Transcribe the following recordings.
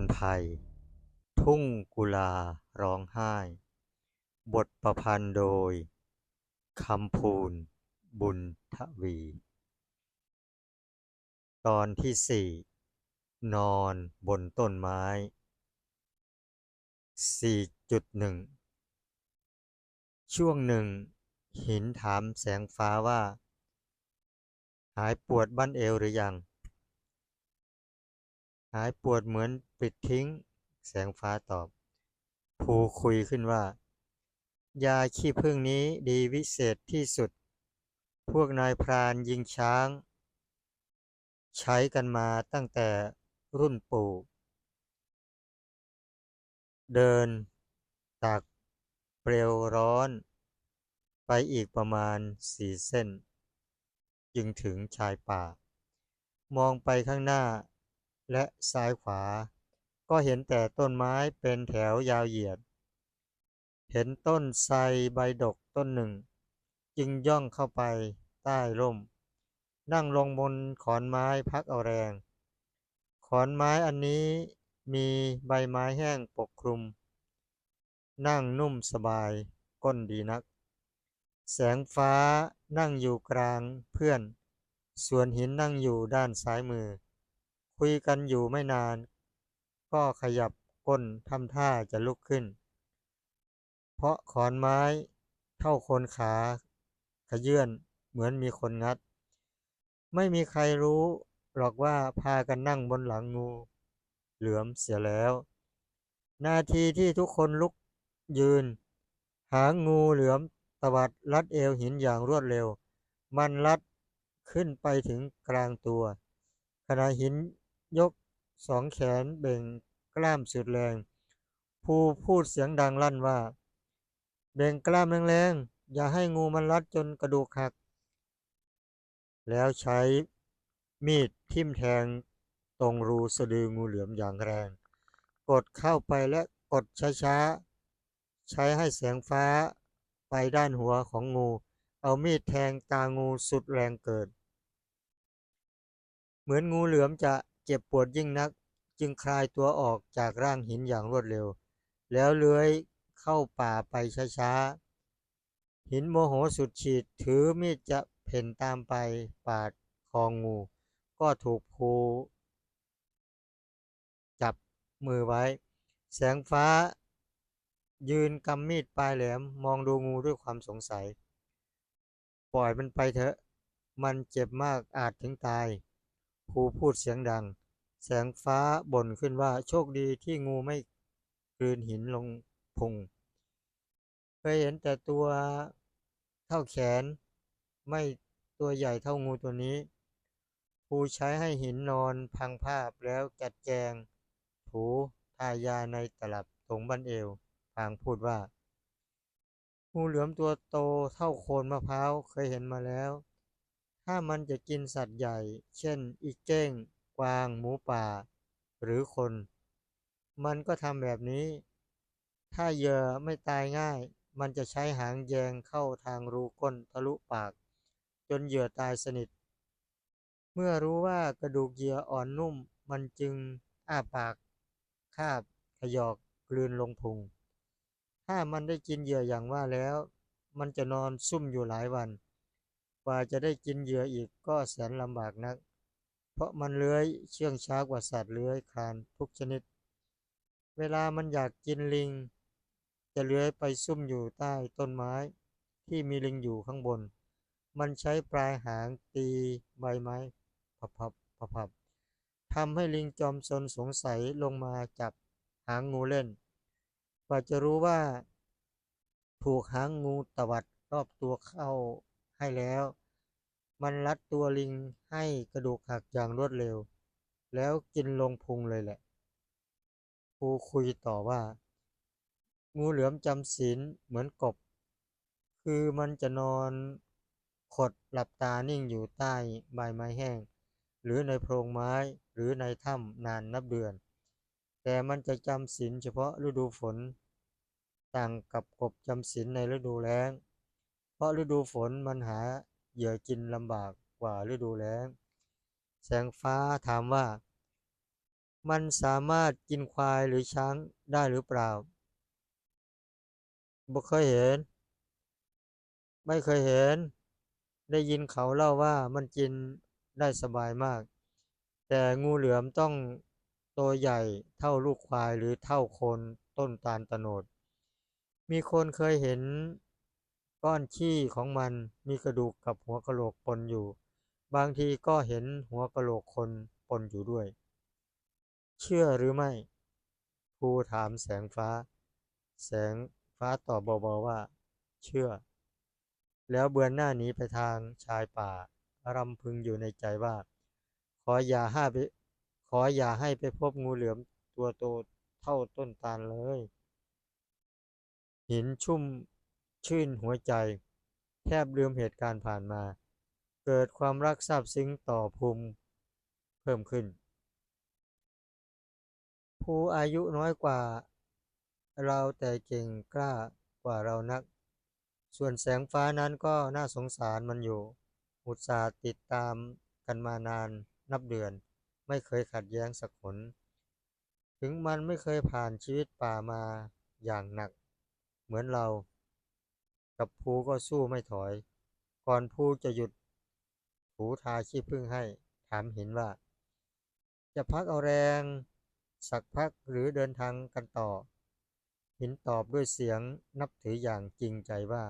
นภัย ทุ่งกุลาร้องไห้ บทประพันธ์โดยคำพูนบุญทวี ตอนที่สี่นอนบนต้นไม้ 4.1 ช่วงหนึ่ง หินถามแสงฟ้าว่า หายปวดบั้นเอวหรือยัง หายปวดเหมือนปิดทิ้ง แสงฟ้าตอบ ภูคุยขึ้นว่า ยาขี้ผึ้งนี้ดีวิเศษที่สุด พวกนายพรานยิงช้าง ใช้กันมาตั้งแต่รุ่นปู่ เดินตากเปลวร้อน ไปอีกประมาณสี่เส้น จึงถึงชายป่า มองไปข้างหน้า และซ้ายขวา ก็เห็นแต่ต้นไม้เป็นแถวยาวเหยียด เห็นต้นไทรใบดกต้นหนึ่ง จึงย่องเข้าไปใต้ร่ม นั่งลงบนขอนไม้พักเอาแรง ขอนไม้อันนี้มีใบไม้แห้งปกคลุม นั่งนุ่มสบายก้นดีนัก แสงฟ้านั่งอยู่กลางเพื่อน ส่วนหินนั่งอยู่ด้านซ้ายมือ คุยกันอยู่ไม่นาน ก็ขยับก้นทำท่าจะลุกขึ้น เพราะขอนไม้เท่าคนขา ขยื่นเหมือนมีคนงัด ไม่มีใครรู้หรอกว่าพากันนั่งบนหลังงู เหลือมเสียแล้ว นาทีที่ทุกคนลุกยืน หางงูเหลือมตวัดลัดเอวหินอย่างรวดเร็ว มันลัดขึ้นไปถึงกลางตัว ขณะหิน ยกสองแขนเบ่งกล้ามสุดแรง ภูพูดเสียงดังลั่นว่า เบ่งกล้ามแรงๆ อย่าให้งูมันลัดจนกระดูกหัก แล้วใช้มีดทิ่มแทงตรงรูสะดืองูเหลือมอย่างแรง กดเข้าไปและกดช้าๆ ใช้ให้แสงฟ้าไปด้านหัวของงู เอามีดแทงตางูสุดแรงเกิด เหมือนงูเหลือมจะ เจ็บปวดยิ่งนัก จึงคลายตัวออกจากร่างหินอย่างรวดเร็ว แล้วเลื้อยเข้าป่าไปช้าๆ หินโมโหสุดขีดถือมีดจะเพ่นตามไปปาดคองู ก็ถูกภูจับมือไว้ แสงฟ้า ยืนกำมีดปลายแหลมมองดูงูด้วยความสงสัย ปล่อยมันไปเถอะ มันเจ็บมากอาจถึงตาย ภูพูดเสียงดัง แสงฟ้าบ่นขึ้นว่าโชคดีที่งูไม่กลืนหินลงพุง เคยเห็นแต่ตัวเท่าแขน ไม่ตัวใหญ่เท่างูตัวนี้ภูใช้ให้หินนอนพังภาพแล้วจัดแจง ถูทายาในตลับตรงบันเอวพางพูดว่า งูเหลือมตัวโตเท่าโคนมะพร้าวเคยเห็นมาแล้ว ถ้ามันจะกินสัตว์ใหญ่ เช่น อีเก้ง กวาง หมูป่า หรือคน มันก็ทำแบบนี้ ถ้าเหยื่อไม่ตายง่าย มันจะใช้หางแยงเข้าทางรูก้นทะลุปาก จนเหยื่อตายสนิท เมื่อรู้ว่ากระดูกเหยื่ออ่อนนุ่ม มันจึงอ้าปาก คาบ ขยอก กลืนลงพุง ถ้ามันได้กินเหยื่ออย่างว่าแล้ว มันจะนอนซุ่มอยู่หลายวัน กว่าจะได้กินเหยื่ออีกก็แสนลำบากนัก เพราะมันเลื้อยเชื่องช้ากว่าสัตว์เลื้อยคลานทุกชนิด เวลามันอยากกินลิง จะเลื้อยไปซุ่มอยู่ใต้ต้นไม้ ที่มีลิงอยู่ข้างบน มันใช้ปลายหางตีใบไม้พับพับพับพับทำให้ลิงจอมซนสงสัยลงมาจับหางงูเล่น กว่าจะรู้ว่า ถูกหางงูตวัดรอบตัวเข้า ให้แล้ว มันรัดตัวลิงให้กระดูกหักอย่างรวดเร็ว แล้วกินลงพุงเลยแหละครูคุยต่อว่า งูเหลือมจำศีลเหมือนกบ คือมันจะนอนขดหลับตานิ่งอยู่ใต้ใบไม้แห้ง หรือในโพรงไม้หรือในถ้ำนานนับเดือน แต่มันจะจำศีลเฉพาะฤดูฝน ต่างกับกบจำศีลในฤดูแล้ง ราะฤดูฝนมันหาเหยื่อกินลำบากกว่าฤดูแล้ง แสงฟ้าถามว่า มันสามารถกินควายหรือช้างได้หรือเปล่าบ่เคยเห็น ไม่เคยเห็น ได้ยินเขาเล่าว่ามันกินได้สบายมาก แต่งูเหลือมต้องตัวใหญ่เท่าลูกควายหรือเท่าคนต้นตาลตโนด มีคนเคยเห็น ก้อนขี้ของมันมีกระดูกกับหัวกะโหลกปนอยู่ บางทีก็เห็นหัวกะโหลกคนปนอยู่ด้วย เชื่อหรือไม่ครูถามแสงฟ้า แสงฟ้าตอบเบาๆว่า เชื่อ แล้วเบือนหน้าหนีไปทางชายป่ารำพึงอยู่ในใจว่า ขออย่าห้าไปขออย่าให้ไปพบงูเหลือมตัวโตเท่าต้นตาลเลย หินชุ่ม ชื่นหัวใจ แทบลืมเหตุการณ์ผ่านมา เกิดความรักซาบซึ้งต่อภูมิเพิ่มขึ้น ผู้อายุน้อยกว่า เราแต่เก่งกล้ากว่าเรานัก ส่วนแสงฟ้านั้นก็น่าสงสารมันอยู่ อุตสาห์ติดตามกันมานานนับเดือน ไม่เคยขัดแย้งสักหนถึงมันไม่เคยผ่านชีวิตป่ามาอย่างหนัก เหมือนเรา กับภูก็สู้ไม่ถอย ก่อนภูจะหยุดถูทาขี้ผึ้งให้ ถามหินว่า จะพักเอาแรง สักพักหรือเดินทางกันต่อ หินตอบด้วยเสียงนับถืออย่างจริงใจว่า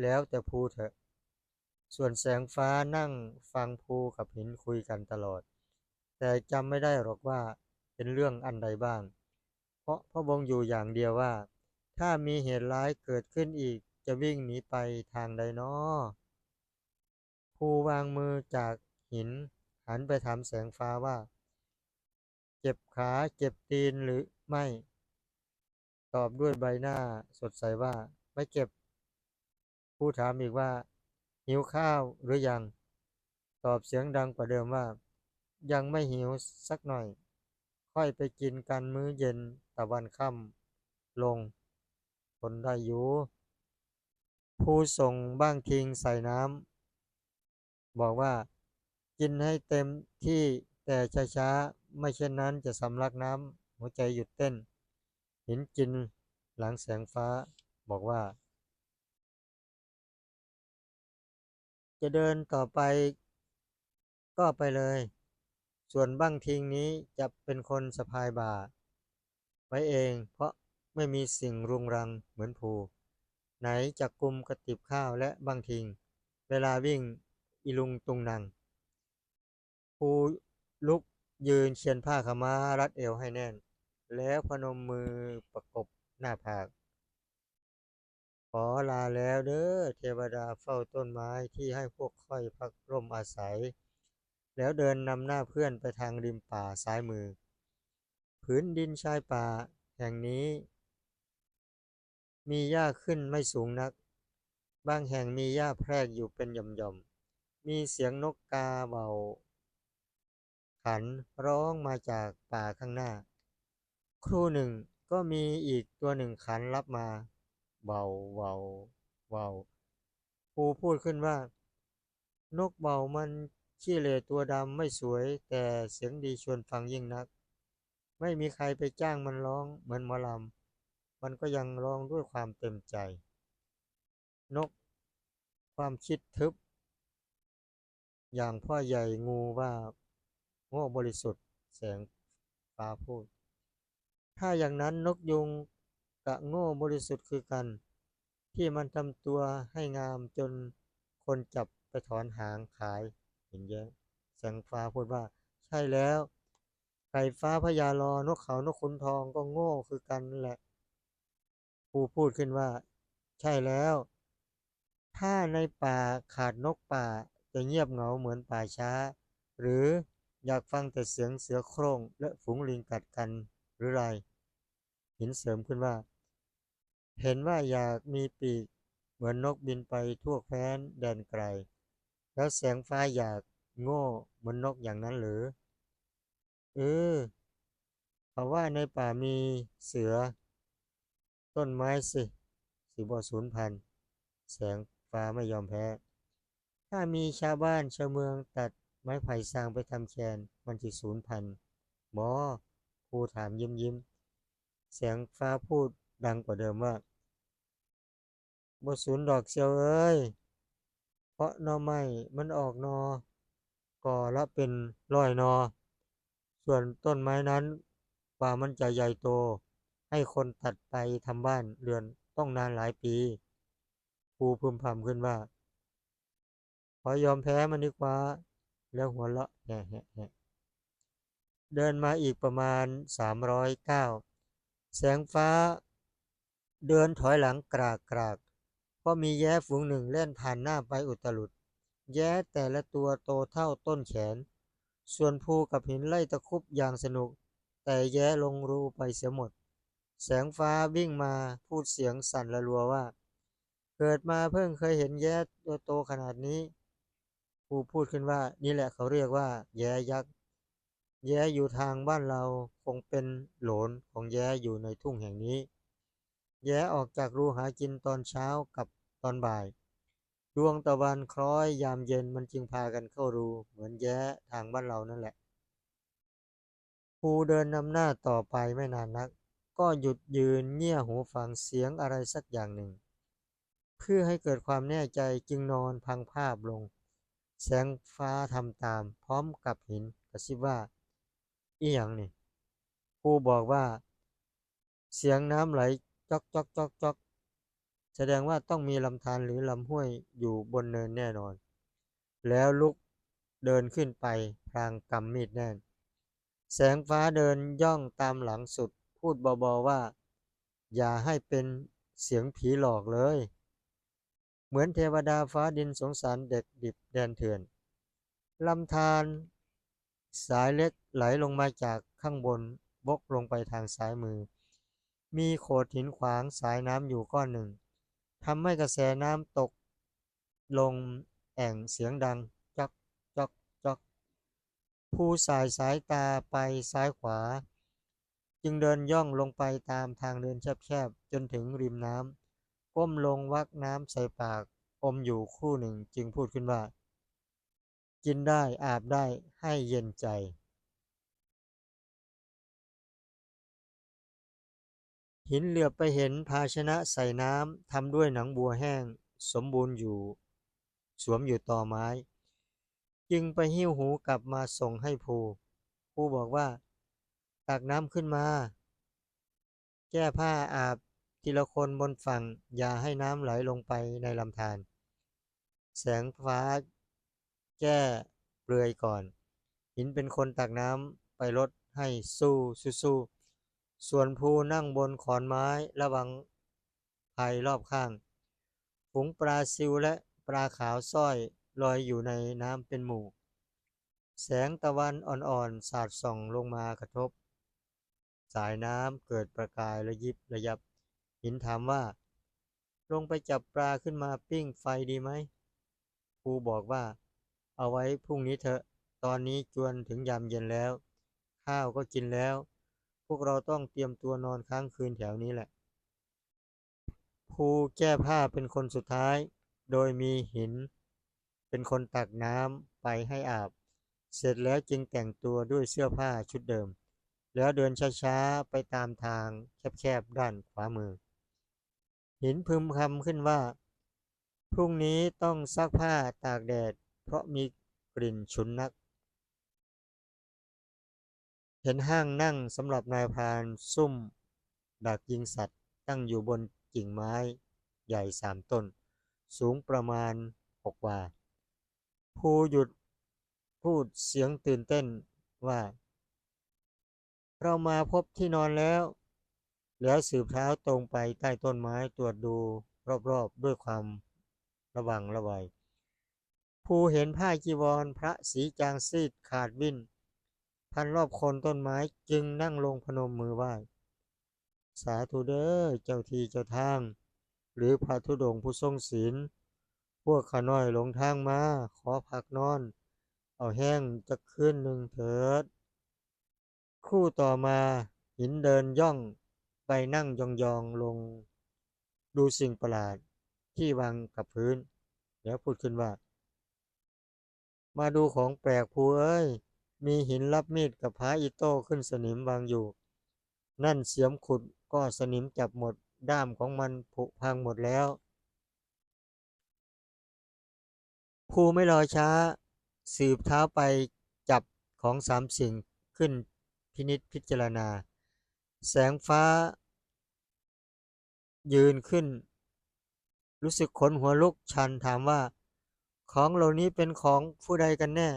แล้วแต่ภูเถอะ ส่วนแสงฟ้านั่งฟังภูกับหินคุยกันตลอด แต่จำไม่ได้หรอกว่าเป็นเรื่องอันใดบ้าง เพราะพระบงอยู่อย่างเดียวว่า ถ้ามีเหตุร้ายเกิดขึ้นอีก จะวิ่งหนีไปทางใดน้อภูวางมือจากหิน หันไปถามแสงฟ้าว่า เจ็บขาเจ็บตีนหรือไม่ ตอบด้วยใบหน้าสดใสว่า ไม่เจ็บภูถามอีกว่า หิวข้าวหรือยัง ตอบเสียงดังกว่าเดิมว่า ยังไม่หิวสักหน่อย ค่อยไปกินกันมื้อเย็นตะวันค่ำลงทนได้อยู่ ผู้ส่งบ้างทิงใส่น้ำบอกว่า กินให้เต็มที่แต่ช้าๆไม่เช่นนั้นจะสำลักน้ำหัวใจหยุดเต้น หินกินหลังแสงฟ้าบอกว่า จะเดินต่อไป ก็ไปเลย ส่วนบ้างทิงนี้จะเป็นคนสะพายบ่าไว้เองเพราะไม่มีสิ่งรุงรังเหมือนภู ไหนจะกุมกระติบข้าวและบางทิง เวลาวิ่งอีลุงตุงนังภูลุกยืนเขียนผ้าขม้ารัดเอวให้แน่น แล้วพนมมือประกบหน้าผาก ขอลาแล้วเด้อเทวดาเฝ้าต้นไม้ที่ให้พวกค่อยพักร่มอาศัย แล้วเดินนำหน้าเพื่อนไปทางริมป่าซ้ายมือผืนดินชายป่าแห่งนี้ มีหญ้าขึ้นไม่สูงนัก บางแห่งมีหญ้าแพรกอยู่เป็นหย่อมๆ มีเสียงนกกาเบา ขันร้องมาจากป่าข้างหน้า ครู่หนึ่งก็มีอีกตัวหนึ่งขันรับมา เบาเบาเบาครูพูดขึ้นว่า นกเบามันขี้เหร่ตัวดำไม่สวย แต่เสียงดีชวนฟังยิ่งนัก ไม่มีใครไปจ้างมันร้องเหมือนหมอลำ มันก็ยังร้องด้วยความเต็มใจ นก ความคิดทึบ อย่างพ่อใหญ่งูว่าโง่บริสุทธิ์แสงฟ้าพูด ถ้าอย่างนั้นนกยุงกะโง่บริสุทธิ์คือกัน ที่มันทำตัวให้งามจนคนจับไปถอนหางขายเห็นแย้งแสงฟ้าพูดว่า ใช่แล้วไก่ฟ้าพญารอนกเขานกขุนทองก็โง่คือกันนั่นแหละ ครูพูดขึ้นว่า ใช่แล้ว ถ้าในป่าขาดนกป่าจะเงียบเหงาเหมือนป่าช้า หรืออยากฟังแต่เสียงเสือโคร่งและฝูงลิงกัดกันหรือไรหินเสริมขึ้นว่า เห็นว่าอยากมีปีกเหมือนนกบินไปทั่วแคว้นแดนไกล แล้วแสงฟ้าอยากโง่เหมือนนกอย่างนั้นหรือ เออเขาว่าในป่ามีเสือ ต้นไม้สิสิบสูญพันแสงฟ้าไม่ยอมแพ้ ถ้ามีชาวบ้านชาวเมืองตัดไม้ไผ่สร้างไปทำแคนมันจะสูญพันหมอรูถามยิ้มยิ้มแสงฟ้าพูดดังกว่าเดิมว่าบ่สูญดอกเสียวเอ้ย เพราะนอไม้มันออกนอ ก่อละเป็นร้อยนอ ส่วนต้นไม้นั้นกว่ามันจะใหญ่โต ให้คนตัดไปทำบ้านเรือนต้องนานหลายปีครูพึมพำขึ้นว่า ขอยอมแพ้มันดีกว่า แล้วหัวเราะแฮะแฮะเดินมาอีกประมาณสามร้อยเก้าแสงฟ้า เดินถอยหลังกรากกรากเพราะมีแย้ฝูงหนึ่งเล่นผ่านหน้าไปอุตลุด แย้แต่ละตัวโตเท่าต้นแขน ส่วนภูกับหินไล่ตะคุบอย่างสนุก แต่แย้ลงรูไปเสียหมด แสงฟ้าวิ่งมาพูดเสียงสั่นระรัวว่า เกิดมาเพิ่งเคยเห็นแย้ตัวโตขนาดนี้ครูพูดขึ้นว่า นี่แหละเขาเรียกว่า แย้ยักษ์แย้อยู่ทางบ้านเราคงเป็นโหลนของแย้อยู่ในทุ่งแห่งนี้ แย้ออกจากรูหากินตอนเช้ากับตอนบ่าย ดวงตะวันคล้อยยามเย็นมันจึงพากันเข้ารูเหมือนแย้ทางบ้านเรานั่นแหละครูเดินนำหน้าต่อไปไม่นานนัก ก็หยุดยืนเงี่ยหูฟังเสียงอะไรสักอย่างหนึ่ง เพื่อให้เกิดความแน่ใจจึงนอนพังภาพลง แสงฟ้าทำตาม พร้อมกับหินกระซิบว่า อีหยังนี่ครูบอกว่า เสียงน้ำไหลจอกจอกจอกจอกแสดงว่าต้องมีลำธารหรือลำห้วยอยู่บนเนินแน่นอน แล้วลุกเดินขึ้นไปพลางกำมีดแน่น แสงฟ้าเดินย่องตามหลังสุด พูดเบาๆว่า อย่าให้เป็นเสียงผีหลอกเลย เหมือนเทวดาฟ้าดินสงสารเด็กดิบแดนเถื่อนลำธารสายเล็กไหลลงมาจากข้างบนบกลงไปทางซ้ายมือ มีโขดหินขวางสายน้ำอยู่ก้อนหนึ่งทำให้กระแสน้ำตก ลงแอ่งเสียงดังจอกจอกจอกผู้สายสายตาไปซ้ายขวา จึงเดินย่องลงไปตามทางเดินแคบๆจนถึงริมน้ำก้มลงวักน้ำใส่ปาก อมอยู่คู่หนึ่งจึงพูดขึ้นว่า กินได้อาบได้ให้เย็นใจหินเหลือบไปเห็นภาชนะใส่น้ำทำด้วยหนังบัวแห้ง สมบูรณ์อยู่ สวมอยู่ต่อไม้ จึงไปหิ้วหูกลับมาส่งให้ภูภูบอกว่า ตักน้ำขึ้นมา แก้ผ้าอาบทีละคนบนฝั่ง อย่าให้น้ำไหลลงไปในลำธารแสงฟ้า แก้เปลือยก่อน หินเป็นคนตักน้ำไปลดให้สู้สู้ๆส่วนภูนั่งบนขอนไม้ระวังภัยรอบข้าง ฝูงปลาซิวและปลาขาวสร้อยลอยอยู่ในน้ำเป็นหมู่ แสงตะวันอ่อนๆ สาดส่องลงมากระทบ สายน้ำเกิดประกายระยิบระยับ หินถามว่า ลงไปจับปลาขึ้นมาปิ้งไฟดีไหมครูบอกว่า เอาไว้พรุ่งนี้เถอะ ตอนนี้จวนถึงยามเย็นแล้ว ข้าวก็กินแล้ว พวกเราต้องเตรียมตัวนอนค้างคืนแถวนี้แหละภูแก้ผ้าเป็นคนสุดท้าย โดยมีหิน เป็นคนตักน้ำไปให้อาบ เสร็จแล้วจึงแต่งตัวด้วยเสื้อผ้าชุดเดิม แล้วเดินช้าๆ ไปตามทางแคบๆ ด้านขวามือ หินพึมพำขึ้นว่า พรุ่งนี้ต้องซักผ้าตากแดด เพราะมีกลิ่นฉุนนัก เห็นห้างนั่งสำหรับนายพรานซุ่ม ดักยิงสัตว์ตั้งอยู่บนกิ่งไม้ใหญ่สามต้น สูงประมาณหกวาภูหยุดพูดเสียงตื่นเต้นว่า เรามาพบที่นอนแล้ว แล้วสืบเท้าตรงไปใต้ต้นไม้ตรวจดูรอบๆ ด้วยความระวังระวัยภูเห็นผ้าจีวรพระสีจางซีดขาดวิ่น พันรอบโคนต้นไม้จึงนั่งลงพนมมือไหว้ สาธุเด้อเจ้าทีเจ้าทาง หรือพระธุดงค์ผู้ทรงศีล พวกข้าน้อยหลงทางมา ขอพักนอน เอาแห้งจะคืนหนึ่งเถิด ครู่ต่อมาหินเดินย่องไปนั่งยองๆลง ดูสิ่งประหลาดที่วางกับพื้น แล้วพูดขึ้นว่า มาดูของแปลกภูเอ้ย มีหินรับมีดกับพระอิโต้ขึ้นสนิมวางอยู่ นั่นเสียมขุดก็สนิมจับหมดด้ามของมันผุพังหมดแล้วครูไม่รอช้า สืบเท้าไปจับของสามสิ่งขึ้น พินิจพิจารณา แสงฟ้า ยืนขึ้น รู้สึกขนหัวลุกชันถามว่า ของเหล่านี้เป็นของผู้ใดกันแน่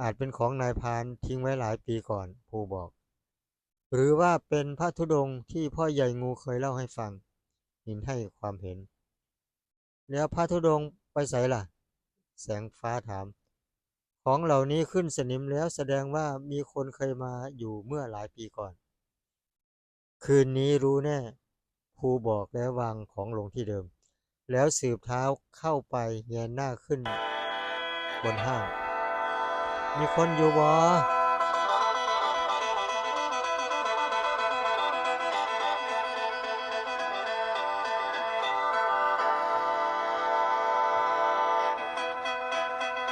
อาจเป็นของนายพานทิ้งไว้หลายปีก่อนครูบอก หรือว่าเป็นพระธุดงที่พ่อใหญ่งูเคยเล่าให้ฟัง หินให้ความเห็น แล้วพระธุดงไปไสล่ะ แสงฟ้าถาม ของเหล่านี้ขึ้นสนิมแล้วแสดงว่ามีคนเคยมาอยู่เมื่อหลายปีก่อน คืนนี้รู้แน่ครูบอกแล้ววางของลงที่เดิม แล้วสืบเท้าเข้าไปแงนหน้าขึ้นบนห้าง มีคนอยู่บ่